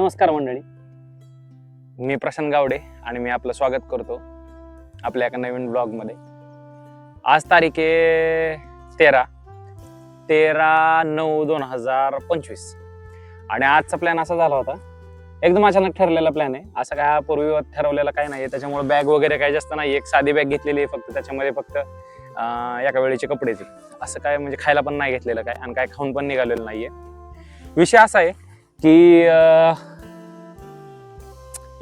नमस्कार मंडळी. मी प्रशांत गावडे आणि मी आपलं स्वागत करतो आपल्या एका नवीन ब्लॉगमध्ये. आज तारीख आहे तेरा तेरा नऊ दोन हजार पंचवीस. आणि आजचा प्लॅन असा झाला होता एकदम अचानक ठरलेला प्लॅन आहे. असं काय पूर्वी ठरवलेला काय नाही त्याच्यामुळे बॅग वगैरे काही जास्त नाही एक साधी बॅग घेतलेली आहे फक्त. त्याच्यामध्ये फक्त एका वेळेचे कपडेचे असं काय म्हणजे खायला पण नाही घेतलेलं काय आणि काय खाऊन पण निघालेलं नाहीये. विषय असा आहे की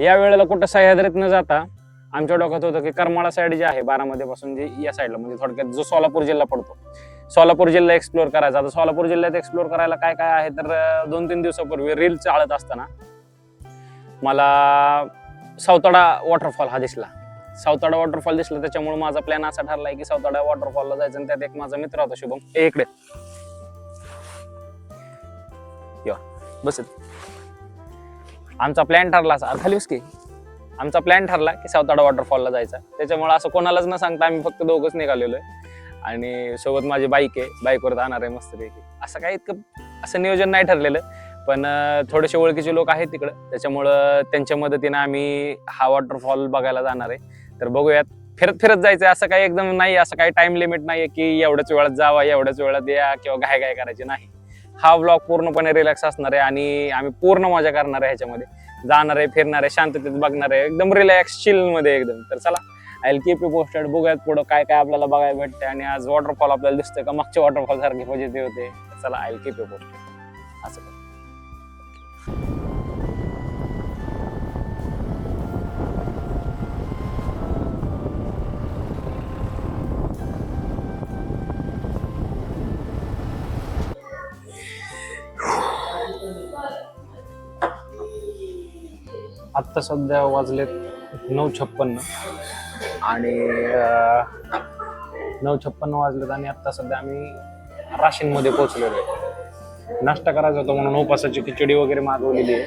या वेळेला कुठं सह्याद्रीत न जाता आमच्या डोक्यात होतं की करमाळा साईड जे आहे बारामध्ये पासून जे या साईडला म्हणजे थोडक्यात जो सोलापूर जिल्हा पडतो. सोलापूर जिल्हा एक्सप्लोर करायचा. आता सोलापूर जिल्ह्यात एक्सप्लोर करायला काय काय आहे? तर दोन तीन दिवसापूर्वी रील चालत असताना मला सावताडा वॉटरफॉल हा दिसला. सावताडा वॉटरफॉल दिसला त्याच्यामुळे माझा प्लॅन असा ठरलाय की सावताडा वॉटरफॉलला जायचं आणि त्यात एक माझा मित्र होता शुभम. इकडे. बस आमचा प्लॅन ठरला असा. खाली की. आमचा प्लॅन ठरला की सावताडा वॉटरफॉलला जायचा. त्याच्यामुळे असं कोणालाच न सांगता आम्ही फक्त दोघंच निघालेलो आहे आणि सोबत माझी बाईक आहे. बाईकवर जाणार आहे मस्तपैकी. असं काही इतकं असं नियोजन नाही ठरलेलं. पण थोडेसे ओळखीचे लोक आहेत तिकडं. त्याच्यामुळं त्यांच्या मदतीनं आम्ही हा वॉटरफॉल बघायला जाणार आहे. तर बघूयात. फिरत फिरत जायचं असं काही एकदम नाही. असं काही टाइम लिमिट नाही आहे की एवढ्याच वेळात जावा एवढ्याच वेळात या किंवा घाय घाय करायची नाही. हा ब्लॉग पूर्णपणे रिलॅक्स असणार आहे आणि आम्ही पूर्ण मजा करणार आहे ह्याच्यामध्ये. जाणार आहे फिरणार आहे शांततेत बघणार आहे. एकदम रिलॅक्स चिलमध्ये एकदम. तर चला I will keep you posted बघूयात पुढं काय काय आपल्याला बघायला भेटते आणि आज वॉटरफॉल आपल्याला दिसतंय का? मागच्या वॉटरफॉल सारखे पॉझिटिव्ह होते. चला I will keep you posted असं आत्ता सध्या वाजलेत नऊ छप्पन्न आणि नऊ छप्पन्न वाजलेत आणि आत्ता सध्या आम्ही राशींमध्ये पोहोचलेलो आहे. नाश्ता करायचा होता म्हणून उपासाची खिचडी वगैरे मागवलेली आहे.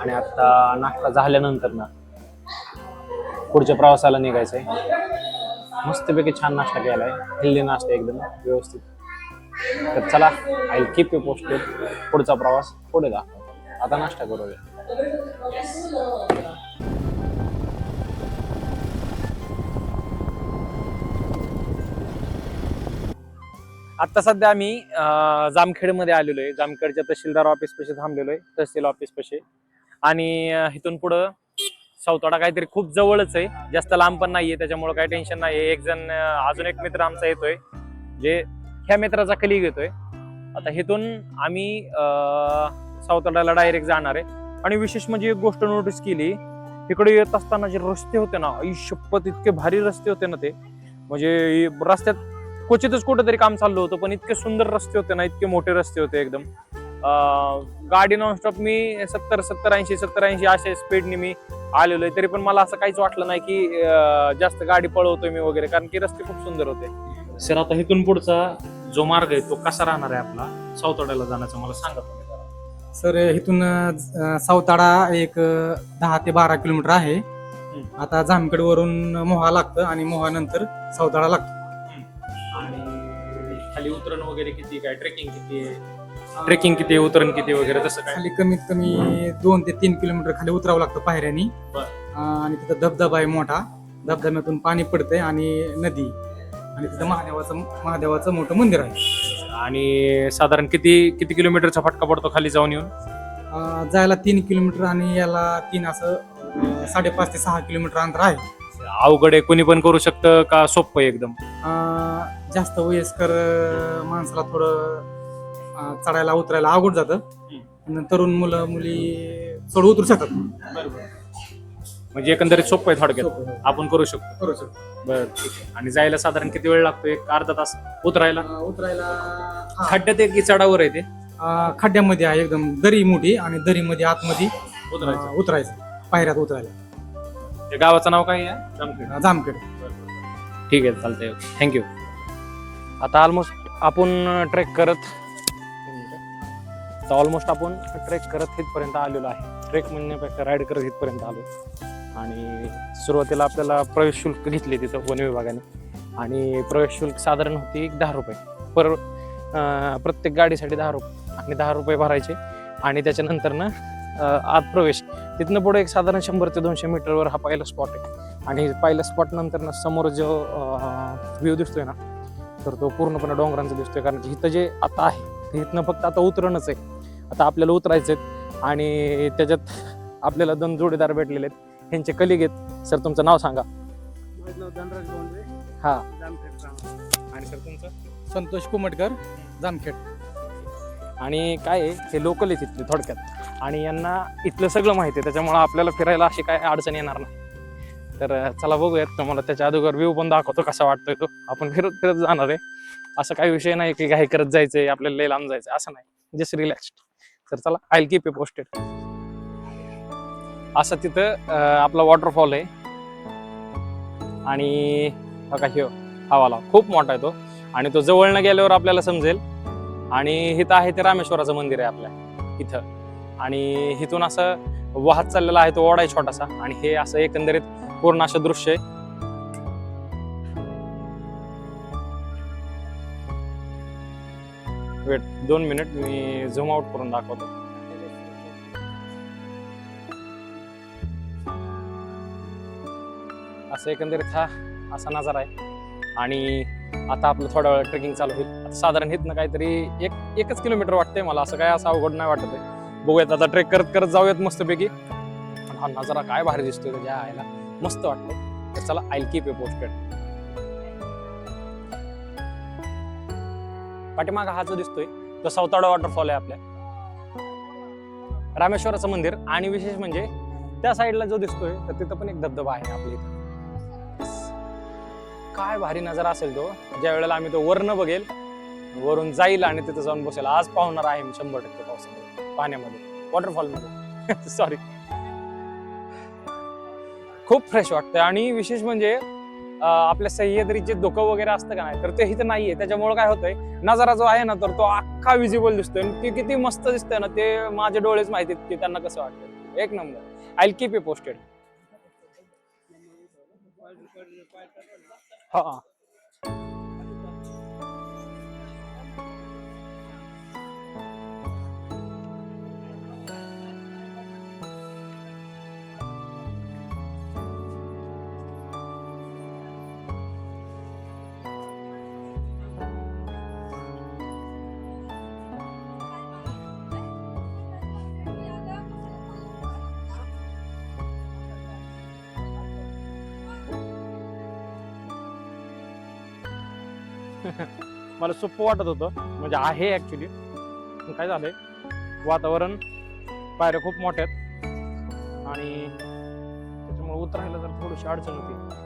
आणि आत्ता नाश्ता झाल्यानंतर ना पुढच्या प्रवासाला निघायचं आहे मस्तपैकी छान नाश्ता केला आहे हेल्दी नाश्ता एकदम व्यवस्थित. तर चला आय कीप यू पोस्टेड पुढचा प्रवास पुढे दाखवतो. आता नाश्ता करूया. आता सध्या आम्ही जामखेडमध्ये आलेलो आहे. जामखेडच्या तहसीलदार ऑफिस पाशी थांबलेलो आहे. तहसील ऑफिस पाशी. आणि इथून पुढं सावताडा काहीतरी खूप जवळच आहे. जास्त लांब पण नाहीये त्याच्यामुळे काही टेन्शन नाही एक जण अजून एक मित्र आमचा येतोय. जे ह्या मित्राचा कलिग येतोय आता हेतून आम्ही अं, सावताड्याला डायरेक्ट जाणार आहे. आणि विशेष म्हणजे एक गोष्ट नोटीस केली तिकडे येत असताना जे रस्ते होते ना आई शपथ इतके भारी रस्ते होते ना ते. म्हणजे रस्त्यात क्वचितच कुठेतरी काम चाललं होतं पण इतके सुंदर रस्ते होते ना इतके मोठे रस्ते होते एकदम. गाडी नॉनस्टॉप मी सत्तर सत्तर ऐंशी सत्तर ऐंशी अशा स्पीडने मी आलेलो आहे. तरी पण मला असं काहीच वाटलं नाही की जास्त गाडी पळवतोय मी वगैरे कारण की रस्ते खूप सुंदर होते. सर आता इथून पुढचा जो मार्ग आहे तो कसा राहणार आहे आपला? सावताड्याला जाण्याचा मला सांगा तुम्ही जरा. सर इथून अं, सावताडा एक अं, दहा ते बारा किलोमीटर आहे. आता जामखेड वरून मोहा लागतं आणि मोहा नंतर सावताडा लागतं. आणि खाली उतरण वगैरे किती काय ट्रेकिंग किती आहे? ट्रेकिंग किती आहे उतरण किती आहे वगैरे तसं काय? खाली कमीत कमी दोन ते तीन किलोमीटर खाली उतरावं लागतं पायऱ्यानी. बरं. अं, आणि तिथं धबधबा आहे मोठा. धबधब्यातून पाणी पडतंय आणि नदी. आणि तिथं महादेवाचं महादेवाचं मोठं मंदिर आहे. आणि साधारण किती किती किलोमीटरचा फटका पडतो खाली जाऊन येऊन? अं, जायला तीन किलोमीटर आणि याला तीन असं अं, साडेपाच ते सहा किलोमीटर अंतर आहे. अवघड आहे कोणी पण करू शकतं का सोपं आहे एकदम? अं, जास्त वयस्कर अं, माणसाला थोडं अं, चढायला उतरायला अवघड जातं. पण तरुण मुलं मुली चढ उतरू शकतात. म्हणजे एकंदरीत सोपं आहे थोडक्यात. आहे. आपण करू शकतो. करू शकतो. बरं ठीक आहे. आणि जायला साधारण किती वेळ लागतो? एक अर्धा तास उतरायला? अं, उतरायला हा, खड्ड्यात एक की चढावर आहे ते? अं, खड्ड्यामध्ये आहे एकदम दरी मोठी आणि दरीमध्ये आतमध्ये उतरायचं. अं, उतरायचं. पायऱ्यात उतरायला. गावाचं नाव काय आहे? जामखेड. अं, जामखेड. ठीक आहे चालतंय. थँक्यू आता ऑलमोस्ट आपण ट्रेक करत तर ऑलमोस्ट आपण ट्रेक करत इथपर्यंत आलेलो आहे. ट्रेक म्हणण्यापेक्षा राईड करत इथपर्यंत आलो आणि सुरुवातीला आपल्याला प्रवेश शुल्क घेतले तिथं वन विभागाने. आणि प्रवेश शुल्क साधारण होती एक दहा रुपये. पर प्रत्येक गाडीसाठी दहा रुपये आणि दहा रुपये भरायचे. आणि त्याच्यानंतर ना आत प्रवेश. तिथनं पुढे एक साधारण शंभर ते दोनशे मीटरवर हा पहिला स्पॉट आहे. आणि पहिल्या स्पॉट नंतर ना समोर जो व्ह्यू दिसतोय ना तर तो पूर्णपणे डोंगरांचा दिसतोय. कारण की इथं जे आता आहे ते इथनं फक्त आता उतरणच आहे. आता आपल्याला उतरायचं आहे आणि त्याच्यात आपल्याला दोन जोडीदार भेटलेले आहेत. ह्यांचे कलिग आहेत. सर तुमचं नाव सांगा. धनराज हा. आणि सर तुमचं? संतोष कुमटकर जामखेड. आणि काय आहे हे लोकल आहे तिथले थोडक्यात. आणि यांना इथलं सगळं माहिती आहे त्याच्यामुळे आपल्याला फिरायला अशी काय अडचण येणार नाही. तर अं, चला बघूयात तुम्हाला त्याच्या अगोदर व्ह्यू पण दाखवतो कसा वाटतोय तो. आपण फिरत फिरत जाणार आहे. असं काही विषय नाही की काही करत जायचंय आपल्याला लय लांब जायचं असं नाही. जस्ट रिलॅक्स तर चला आय कीप ए पोस्टेड असं तिथं आपला वॉटरफॉल आहे. आणि बघा ह्यो हवाला खूप मोठा आहे तो. आणि तो जवळनं गेल्यावर आपल्याला समजेल. आणि इथं आहे ते रामेश्वराचं मंदिर आहे आपल्या इथं. आणि इथून असं वाहत चाललेला आहे तो ओढा आहे छोटासा. आणि हे असं एकंदरीत पूर्ण असं दृश्य आहे. वेट दोन मिनिट मी झूम आउट करून दाखवतो. असं एकंदरीत हा असा नजारा आहे. आणि आता आपलं थोडा वेळ ट्रेकिंग चालू होईल. साधारण इथनं काहीतरी एक एकच किलोमीटर वाटतंय मला. असं काय असं अवघड नाही वाटत आहे बघूयात आता ट्रेक करत करत जाऊयात मस्तपैकी. पण हा नजारा काय भारी दिसतोय त्याच्या आयला मस्त वाटतंय. तर चला आय कीप ए पोस्टेड पाठीमागा हा जो दिसतोय तो सावताडा वॉटरफॉल आहे आपल्या. रामेश्वराचं मंदिर. आणि विशेष म्हणजे त्या साईडला जो दिसतोय तर तिथं पण एक धबधबा आहे आपल्या इथं. काय भारी नजारा असेल तो. ज्या वेळेला आम्ही तो वरनं बघेल वरून जाईल आणि तिथं जाऊन बसेल. आज पाहणार आहे मी शंभर टक्के पावसामध्ये पाण्यामध्ये वॉटरफॉलमध्ये सॉरी खूप फ्रेश वाटतंय आणि विशेष म्हणजे आपल्या सह्याद्रीचे धोकं वगैरे असतं का नाही तर ते इथं नाहीये. त्याच्यामुळे काय होतंय नजारा जो आहे ना तर तो अख्खा विजिबल दिसतोय आणि ते किती मस्त दिसतंय ना ते माझे डोळेच माहिती की त्यांना कसं वाटतं एक number. I keep a posted हा मला सोपं वाटत होतं. म्हणजे आहे ॲक्च्युली काय झालं आहे वातावरण पायऱ्या खूप मोठ्या आहेत. आणि त्याच्यामुळे उतरायला जर थोडीशी अडचण होती.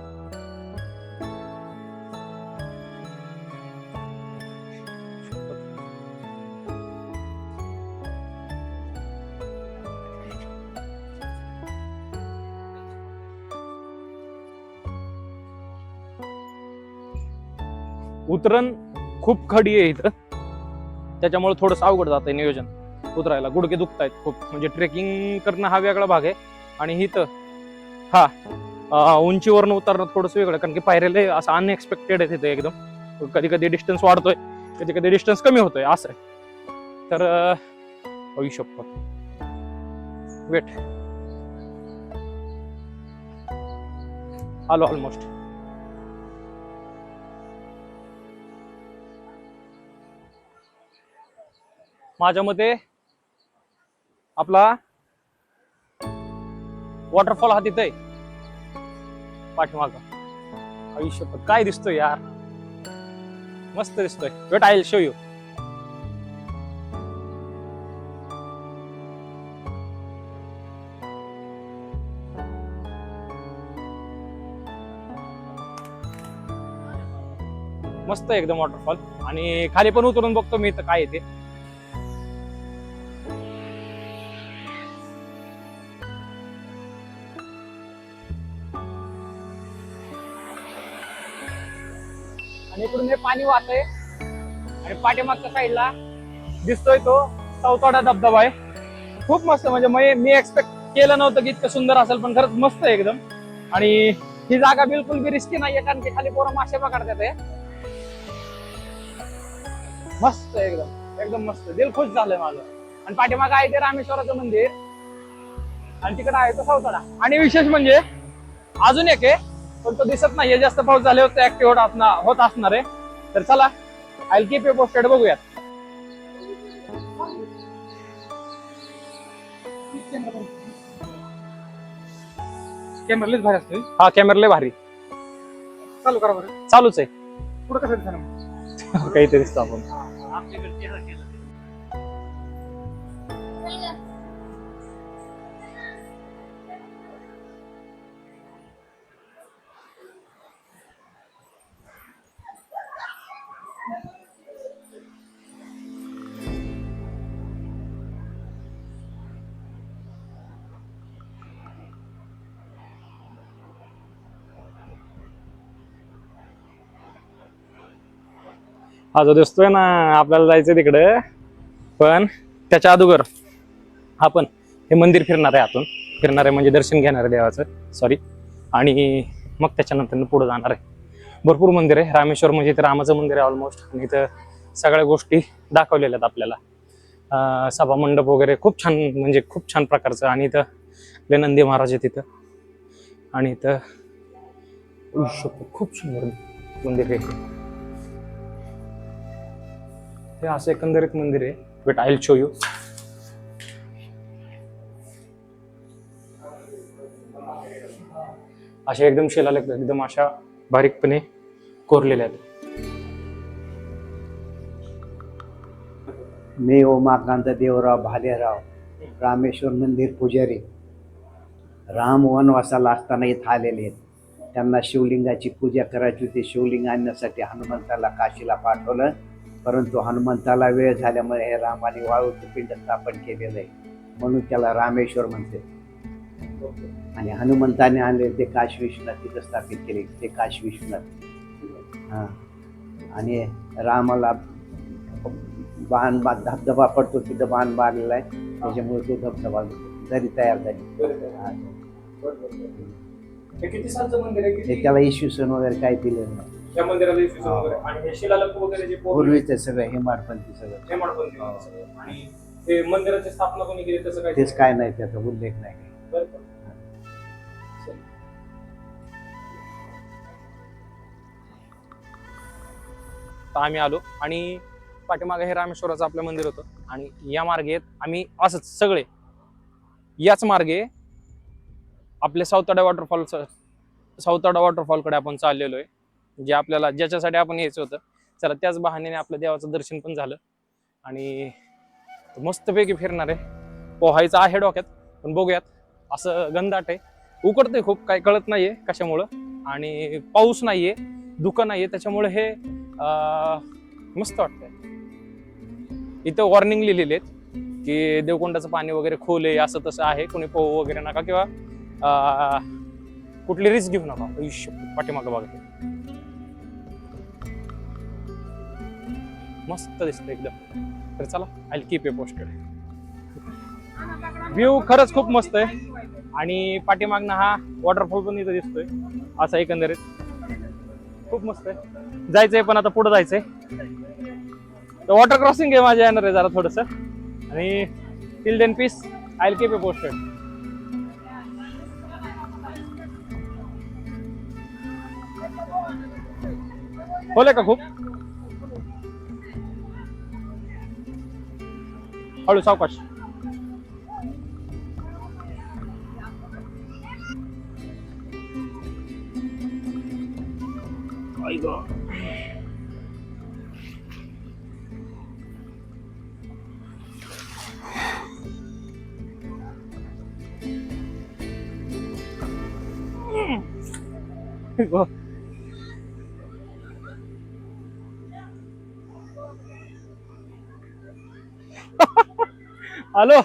उतरण खूप खडी आहे इथं. त्याच्यामुळे थोडंसं अवघड जात आहे नियोजन उतरायला. गुडघे दुखत आहेत खूप. म्हणजे ट्रेकिंग करणं हा वेगळा भाग आहे. आणि इथं हा उंचीवरून उंचीवरनं उतरणं थोडंसं वेगळं कारण की पायऱ्याला असं अनएक्सपेक्टेड आहे तिथे एकदम. कधी कधी डिस्टन्स वाढतोय कधी कधी डिस्टन्स कमी होतोय असं आहे. तर होऊ शकतो. वेट आलो ऑलमोस्ट माझ्या मते आपला वॉटरफॉल हा तिथे पाठीमागा. आयुष्य काय दिसतोय यार. मस्त दिसतोय. वेट आय शो यू मस्त आहे एकदम वॉटरफॉल आणि खाली पण उतरून बघतो मी इथं काय येते म्हणजे पाणी वाहत आहे आणि पाठीमागच्या साईडला दिसतोय तो चौथाडा धबधबा आहे. खूप मस्त म्हणजे मी- मी एक्सपेक्ट केलं नव्हतं की इतकं सुंदर असेल पण खरंच मस्त आहे एकदम. आणि ही जागा बिलकुल बी रिस्की नाहीये कारण की खाली पोरं मासे पकडतात मस्त एकदम. एकदम मस्त. दिल खुश झालंय माझं. आणि पाठीमागं आहे ते रामेश्वराचं मंदिर. आणि तिकडे आहे तो सावताडा. आणि विशेष म्हणजे अजून एक आहे पण तो दिसत नाहीये. जास्त पाऊस झाल्यावर तो ऍक्टिव्ह होत असणार आहे. तर चला आय कीप ए पोस्टेड बघूयात. कॅमेरा लयच भारी असतो हा कॅमेरा लय भारी. चालू करा बरं. चालूच आहे. पुढे कसं दिसणार? काहीतरी दिसतो आपण. हा जो दिसतोय ना आपल्याला जायचं तिकडं. पण त्याच्या अगोदर आपण हे मंदिर फिरणार आहे आतून. फिरणार आहे म्हणजे दर्शन घेणार आहे देवाचं. सॉरी आणि मग त्याच्यानंतर पुढे जाणार आहे. भरपूर मंदिर आहे. रामेश्वर म्हणजे इथं रामाचं मंदिर आहे ऑलमोस्ट आणि इथं सगळ्या गोष्टी दाखवलेल्या आहेत आपल्याला. सभा मंडप वगैरे खूप छान म्हणजे खूप छान प्रकारचं. आणि इथं आपले नंदी महाराज आहे तिथं आणि इथं खूप सुंदर मंदिर आहे. हे असं एकंदरीत मंदिर आहे. वेट आय शो यू अशा एकदम शिलालेख एकदम अशा बारीकपणे कोरलेल्या आहेत. मी उमाकांत देवराव भालेराव रामेश्वर मंदिर पुजारी. राम वनवासाला असताना इथं आलेले आहेत. त्यांना शिवलिंगाची पूजा करायची होती. शिवलिंग आणण्यासाठी हनुमंताला काशीला पाठवलं. परंतु हनुमंताला वेळ झाल्यामुळे हे रामाने वाळूचं पिंड स्थापन केलेलं आहे. म्हणून त्याला रामेश्वर म्हणते आणि हनुमंताने आणले ते काशी विश्वनाथ तिथं स्थापित केले. ते काशी विश्वनाथ. हां. आणि रामाला बाण बा धबधबा पडतो तिथं बाण मारलेला आहे. त्याच्यामुळे तो धबधबा जरी तयार झाली. त्याला इसवी सन वगैरे काय दिलं नाही. त्या मंदिराला इसवी सन वगैरे. आणि हे शिलालेख वगैरे जे पूर्वी पूर्वीचं सगळं हेमाडपंथी सगळं. हेमाडपंथी आहे सगळं. आणि ते मंदिराची स्थापना कोणी केली त्याचं काय तेच काय नाही त्याचा उल्लेख नाही. बरं का? तर आम्ही आलो. आणि पाठीमागे हे रामेश्वराचं आपलं मंदिर होतं. आणि या मार्गे आम्ही असंच सगळे याच मार्गे आपले सावताडा वॉटरफॉल सावताडा वॉटरफॉलकडे आपण चाललेलो आहे. जे आपल्याला ज्याच्यासाठी आपण यायचं होतं चला त्याच बहाण्याने आपल्या देवाचं दर्शन पण झालं. आणि मस्तपैकी फिरणार आहे. पोहायचं आहे डोक्यात पण बघूयात असं गंधाट आहे. उकडतंय खूप काही कळत नाहीये कशामुळं. आणि पाऊस नाहीये धुकं नाहीये त्याच्यामुळे हे मस्त वाटतंय. इथं वॉर्निंग लिहिलेली आहेत की देवकोंडाचं पाणी वगैरे खोल आहे असं तसं आहे. कोणी पोहू वगैरे नका किंवा कुठली रिस्क घेऊ नका. आयुष्य पाठीमागं बघा. मस्त दिसतं एकदम. तर चला I keep a posted view खरंच खूप मस्त आहे. आणि पाठीमागनं हा वॉटरफॉल पण इथं दिसतोय. असा एकंदरीत. खूप मस्त आहे. जायचंय पण आता पुढे जायचंय. तर वॉटर क्रॉसिंग आहे माझ्या येणार आहे जरा थोडस. आणि till then peace I keep a posted होले का खूप? हळू सावकाश Alô?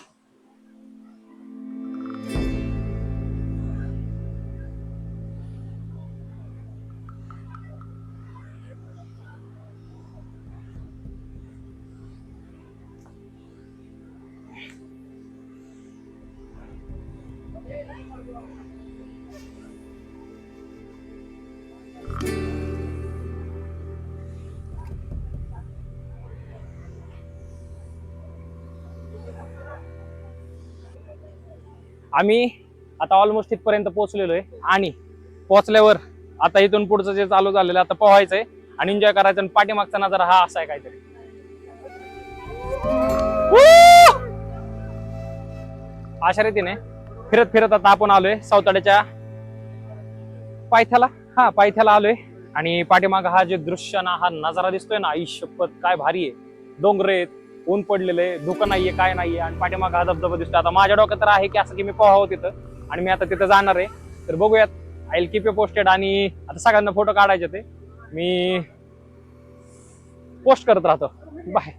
आम्ही आता ऑलमोस्ट तिथपर्यंत पोहोचलेलो आहे आणि पोहोचल्यावर आता इथून पुढचं जे चालू झालेलं आता पोहायचंय. आणि एन्जॉय करायचं आणि पाठीमागचा नजारा हा असा आहे काहीतरी. अशा रीतीने फिरत फिरत आता आपण आलोय सावताड्याच्या पायथ्याला. हा पायथ्याला आलोय. आणि पाठीमाग हा जे दृश्य ना हा नजारा दिसतोय ना आयुष्यपत काय भारी आहे. डोंगर आहेत ऊन पडलेलं आहे धुकं नाहीये काय नाहीये आणि पाठीमाग हा धबधबा दिसतो आता माझ्या डोक्यात तर आहे की असं की मी पोहावं तिथं आणि मी आता तिथं जाणार आहे. तर बघूयात. आय एल पोस्टेड आणि आता सगळ्यांना फोटो काढायचे ते. मी पोस्ट करत राहतो. बाय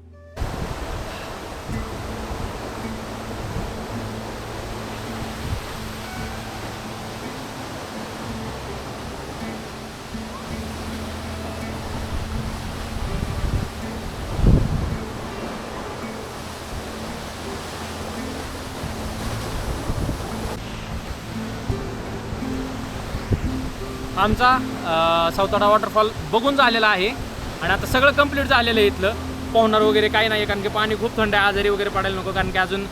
आमचा अं, सावताडा वॉटरफॉल बघून झालेला आहे. आणि आता सगळं कंप्लीट झालेलं आहे इथलं. पोहणार वगैरे काही नाही कारण की पाणी खूप थंड आहे. आजारी वगैरे पडायला नको कारण की अजून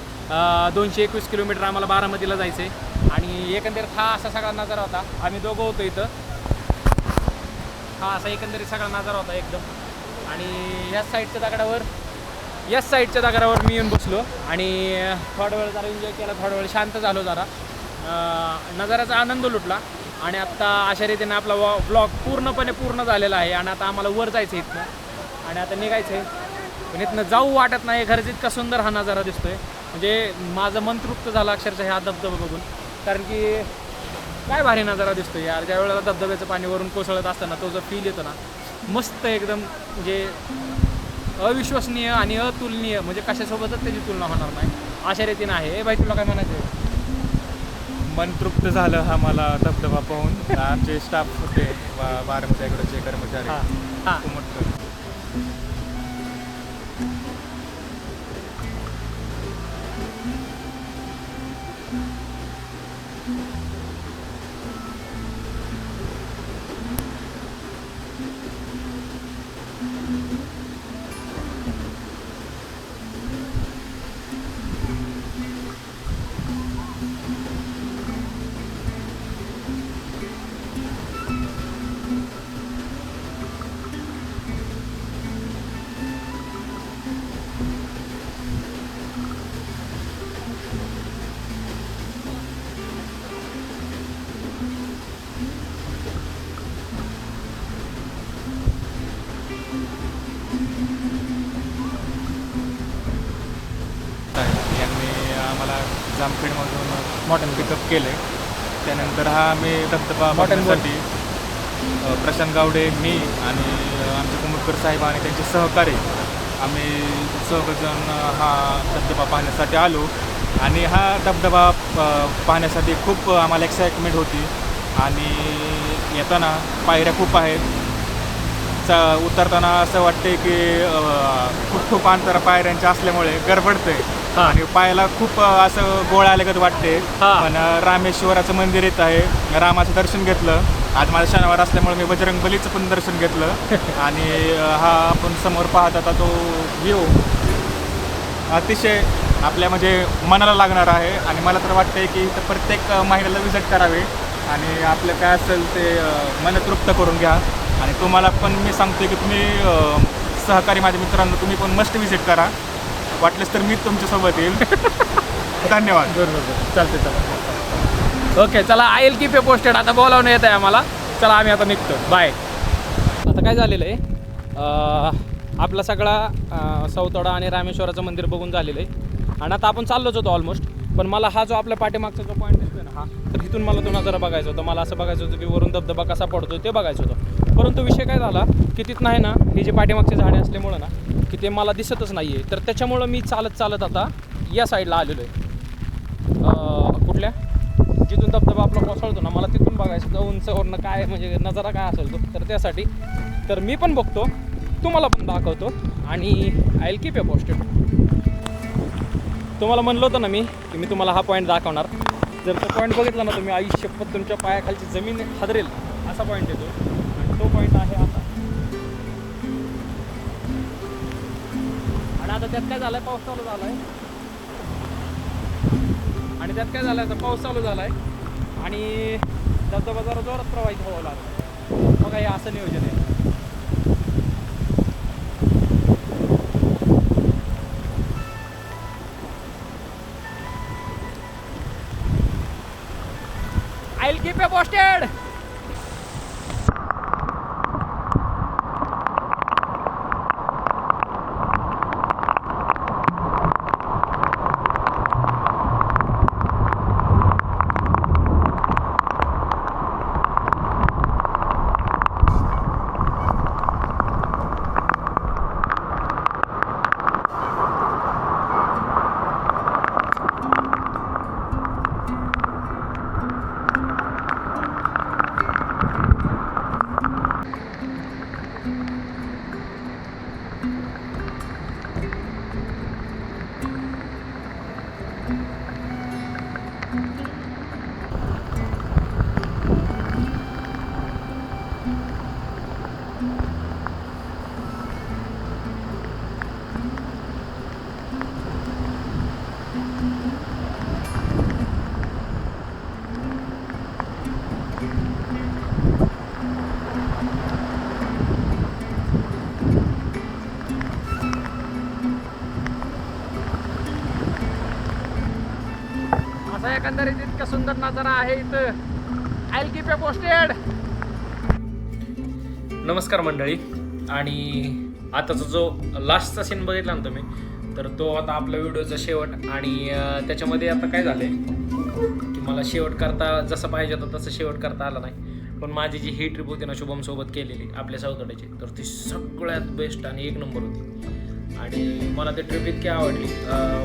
दोनशे एकवीस किलोमीटर आम्हाला बारामतीला जायचं आहे आणि एकंदरीत हा असा सगळा नजारा होता. आम्ही दोघं होतो इथं. हा असा एकंदरीत सगळा नजारा होता एकदम. आणि याच साईडच्या दगडावर याच साईडच्या दगडावर मी येऊन बसलो. आणि थोडा वेळ जरा एन्जॉय केला थोडा वेळ शांत झालो जरा. अं, नजाऱ्याचा आनंद लुटला. आणि आत्ता अशा रीतीने आपला वॉ ब्लॉग पूर्णपणे पूर्ण झालेला आहे आणि आता आम्हाला वर जायचं आहे इथनं. आणि आता निघायचं आहे पण इथनं जाऊ वाटत नाही खरंच इतका सुंदर हा नजारा दिसतोय. म्हणजे माझं मन तृप्त झालं अक्षरशः हा धबधबा बघून. कारण की काय भारी नजारा दिसतोय यार. ज्या वेळेला धबधब्याचं पाणी वरून कोसळत असताना तो जो फील येतो ना मस्त एकदम म्हणजे अविश्वसनीय आणि अतुलनीय. म्हणजे कशासोबतच त्याची तुलना होणार नाही. अशा रीतीनं आहे. ए बाई तुला काय म्हणायचं आहे? मन तृप्त झालं हा मला धबधबा पाहून. आमचे स्टाफ होते बारामतीकडचे कर्मचारी. हा. केले. त्यानंतर हा आम्ही धबधबा. बघण्यासाठी प्रशांत गावडे मी आणि आमचे कुमुटकर साहेब आणि त्यांचे सहकारी आम्ही सर्वजण हा धबधबा पाहण्यासाठी आलो. आणि हा धबधबा पाहण्यासाठी खूप आम्हाला एक्साइटमेंट होती. आणि येताना पायऱ्या खूप आहेत. चा उतरताना असं वाटते की खूप खूप अंतर पायऱ्यांच्या असल्यामुळे गडबडते हा. आणि पायाला खूप असं गोळा आल्यागत वाटते. हा. पण रामेश्वराचं मंदिर येत आहे. रामाचं दर्शन घेतलं. आज माझा शनिवार असल्यामुळे मी बजरंग बलीचं पण दर्शन घेतलं. आणि हा आपण समोर पाहत आता तो व्ह्यू अतिशय आपल्या म्हणजे मनाला लागणार आहे. आणि मला तर वाटतंय की इथं प्रत्येक महिन्याला विजिट करावे. आणि आपलं काय असेल ते अ, मन तृप्त करून घ्या. आणि तुम्हाला पण मी सांगतोय की तुम्ही अ, सहकारी माझ्या मित्रांनो तुम्ही पण मस्ट विजिट करा. वाटलेस तर मी तुमच्यासोबत येईल. धन्यवाद. बरोबर बरोबर. चालते चालते ओके चला आय एल कीप पोस्टेड आता बोलावणं येत आहे आम्हाला. चला आम्ही आता निघतो. बाय आता काय झालेलं आहे? आपला सगळा सौतोडा आणि रामेश्वराचं मंदिर बघून झालेलं आहे. आणि आता आपण चाललोच होतो ऑलमोस्ट पण मला हा जो आपल्या पाठीमागचा जो पॉईंट दिसतोय ना हा तर इथून मला तो नजारा बघायचा होता. मला असं बघायचं होतं की वरून धबधबा कसा पडतो ते बघायचं होतं. परंतु विषय काय झाला की तिथं आहे ना ही जी पाठीमागची झाडे असल्यामुळं ना की ते मला दिसतच नाही आहे तर त्याच्यामुळं मी चालत चालत आता या साईडला आलेलो आहे कुठल्या? जिथून धबधबा आपला कोसळतो ना मला तिथून बघायचं उंचवरनं काय म्हणजे नजारा काय असेल तो. तर त्यासाठी तर मी पण बघतो तुम्हाला पण दाखवतो आणि I'll keep a posted तुम्हाला म्हणलं होतं ना मी की मी तुम्हाला हा पॉईंट दाखवणार. जर तो पॉईंट बघितला ना तुम्ही आयुष्यपत तुमच्या पायाखालची जमीन हादरेल असा पॉईंट येतो. आणि आता त्यात काय झालं आहे पाऊस चालू झाला आहे आणि त्यात काय झालं आता पाऊस चालू झाला आहे आणि धबधबा जरा जोरात प्रवाहित व्हावं लागला मग हे असं नियोजन आहे. एकंदरीत इतका सुंदर नजारा आहे इथं. आय कीप पोस्टेड नमस्कार मंडळी. आणि आताचा जो लास्टचा सीन बघितला ना तुम्ही तर तो आता आपला व्हिडिओचा शेवट. आणि त्याच्यामध्ये आता काय झालंय की मला शेवट करता जसं पाहिजे होतं तसं शेवट करता आला नाही. पण माझी जी ही ट्रिप होती ना शुभम सोबत केलेली आपल्या सावतड्याची तर ती सगळ्यात बेस्ट आणि एक नंबर होती. आणि मला ते ट्रिप इतकी आवडली.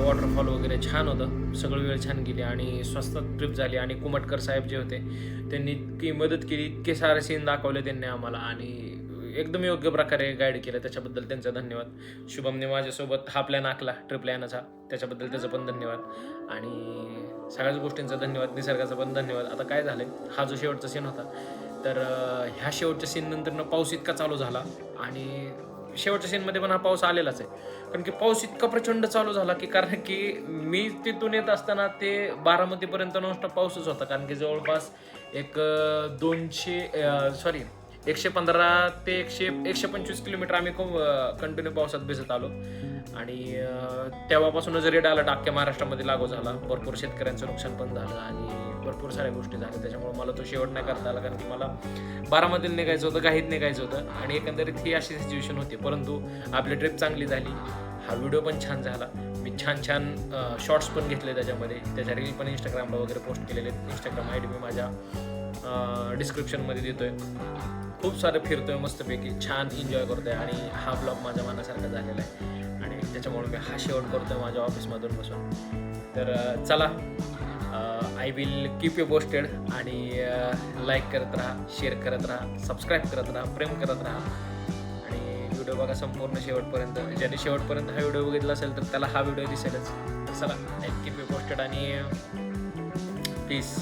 वॉटरफॉल वगैरे छान होतं. सगळं वेळ छान गेली आणि स्वस्तात ट्रिप झाली. आणि कुमटकर साहेब जे होते त्यांनी इतकी मदत केली. इतके सारे सीन दाखवले त्यांनी आम्हाला. आणि एकदम योग्य प्रकारे गाईड केलं. त्याच्याबद्दल त्यांचा धन्यवाद. शुभमने माझ्यासोबत हा प्लॅन आखला ट्रिपला येण्याचा त्याच्याबद्दल त्याचं पण धन्यवाद. आणि सगळ्याच गोष्टींचा धन्यवाद. निसर्गाचा पण धन्यवाद. आता काय झालं हा जो शेवटचा सीन होता. तर ह्या शेवटच्या सीन नंतर पाऊस इतका चालू झाला. आणि शेवटच्या सीनमध्ये पण हा पाऊस आलेलाच आहे. कारण की पाऊस इतका प्रचंड चालू झाला की कारण की मी तिथून येत असताना ते बारामतीपर्यंत नॉनस्टॉप पाऊसच होता. कारण की जवळपास एक दोनशे सॉरी एकशे पंधरा ते एकशे एकशे पंचवीस किलोमीटर आम्ही कंटिन्यू पावसात भिजत आलो. आणि तेव्हापासूनच रेड अलर्ट अख्ख्या महाराष्ट्रामध्ये लागू झाला. भरपूर शेतकऱ्यांचं नुकसान पण झालं आणि भरपूर साऱ्या गोष्टी झाल्या. त्याच्यामुळे मला तो शेवट नाही करता आला कारण की मला बारामधील निघायचं होतं गाहीत निघायचं होतं आणि एकंदरीत ही अशी सिच्युएशन होती. परंतु आपली ट्रिप चांगली झाली. हा व्हिडिओ पण छान झाला. मी छान छान शॉर्ट्स पण घेतले त्याच्यामध्ये. त्याच्या रील पण इंस्टाग्रामला वगैरे पोस्ट केलेले आहेत. इंस्टाग्राम आय डी मी माझ्या डिस्क्रिप्शनमध्ये देतो आहे खूप सारं आहे मस्तपैकी. छान एन्जॉय करतो आहे आणि हा ब्लॉग माझ्या मनासारखा झालेला आहे. आणि त्याच्यामुळे मी हा शेवट करतो आहे माझ्या ऑफिसमधून बसून. तर चला. I will keep you posted आणि लाईक करत राहा शेअर करत राहा सबस्क्राईब करत राहा प्रेम करत राहा. आणि व्हिडिओ बघा संपूर्ण शेवटपर्यंत. ज्याने शेवटपर्यंत हा व्हिडिओ बघितला असेल तर त्याला हा व्हिडिओ दिसेलच. तर चला आय कीप यू पोस्टेड आणि प्लीज